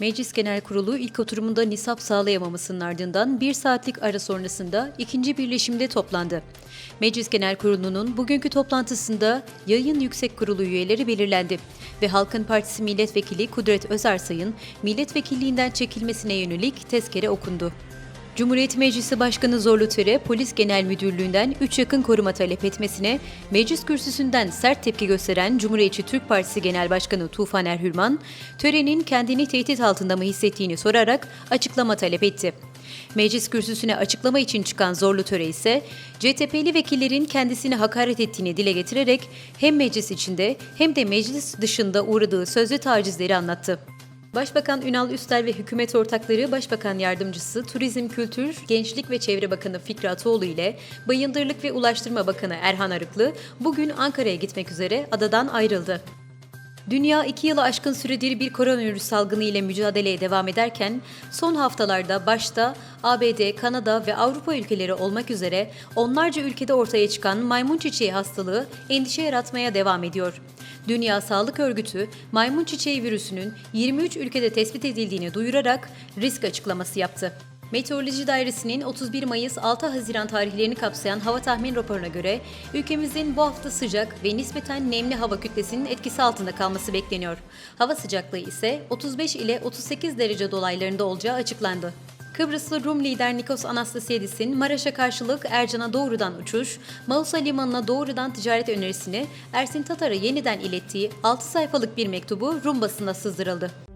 Meclis Genel Kurulu ilk oturumunda nisap sağlayamamasının ardından bir saatlik ara sonrasında ikinci birleşimde toplandı. Meclis Genel Kurulu'nun bugünkü toplantısında yayın yüksek kurulu üyeleri belirlendi ve Halkın Partisi Milletvekili Kudret Özarsay'ın milletvekilliğinden çekilmesine yönelik tezkere okundu. Cumhuriyet Meclisi Başkanı Zorlu Töre, Polis Genel Müdürlüğü'nden 3 yakın koruma talep etmesine, meclis kürsüsünden sert tepki gösteren Cumhuriyetçi Türk Partisi Genel Başkanı Tufan Erhürman, törenin kendini tehdit altında mı hissettiğini sorarak açıklama talep etti. Meclis kürsüsüne açıklama için çıkan Zorlu Töre ise CTP'li vekillerin kendisini hakaret ettiğini dile getirerek hem meclis içinde hem de meclis dışında uğradığı sözlü tacizleri anlattı. Başbakan Ünal Üstel ve hükümet ortakları Başbakan Yardımcısı Turizm Kültür, Gençlik ve Çevre Bakanı Fikri Ataoğlu ile Bayındırlık ve Ulaştırma Bakanı Erhan Arıklı bugün Ankara'ya gitmek üzere adadan ayrıldı. Dünya iki yılı aşkın süredir bir koronavirüs salgını ile mücadeleye devam ederken son haftalarda başta ABD, Kanada ve Avrupa ülkeleri olmak üzere onlarca ülkede ortaya çıkan maymun çiçeği hastalığı endişe yaratmaya devam ediyor. Dünya Sağlık Örgütü maymun çiçeği virüsünün 23 ülkede tespit edildiğini duyurarak risk açıklaması yaptı. Meteoroloji Dairesi'nin 31 Mayıs 6 Haziran tarihlerini kapsayan hava tahmin raporuna göre ülkemizin bu hafta sıcak ve nispeten nemli hava kütlesinin etkisi altında kalması bekleniyor. Hava sıcaklığı ise 35 ile 38 derece dolaylarında olacağı açıklandı. Kıbrıslı Rum lider Nikos Anastasiadis'in Maraş'a karşılık Ercan'a doğrudan uçuş, Mausa Limanı'na doğrudan ticaret önerisini Ersin Tatar'a yeniden ilettiği 6 sayfalık bir mektubu Rum basına sızdırıldı.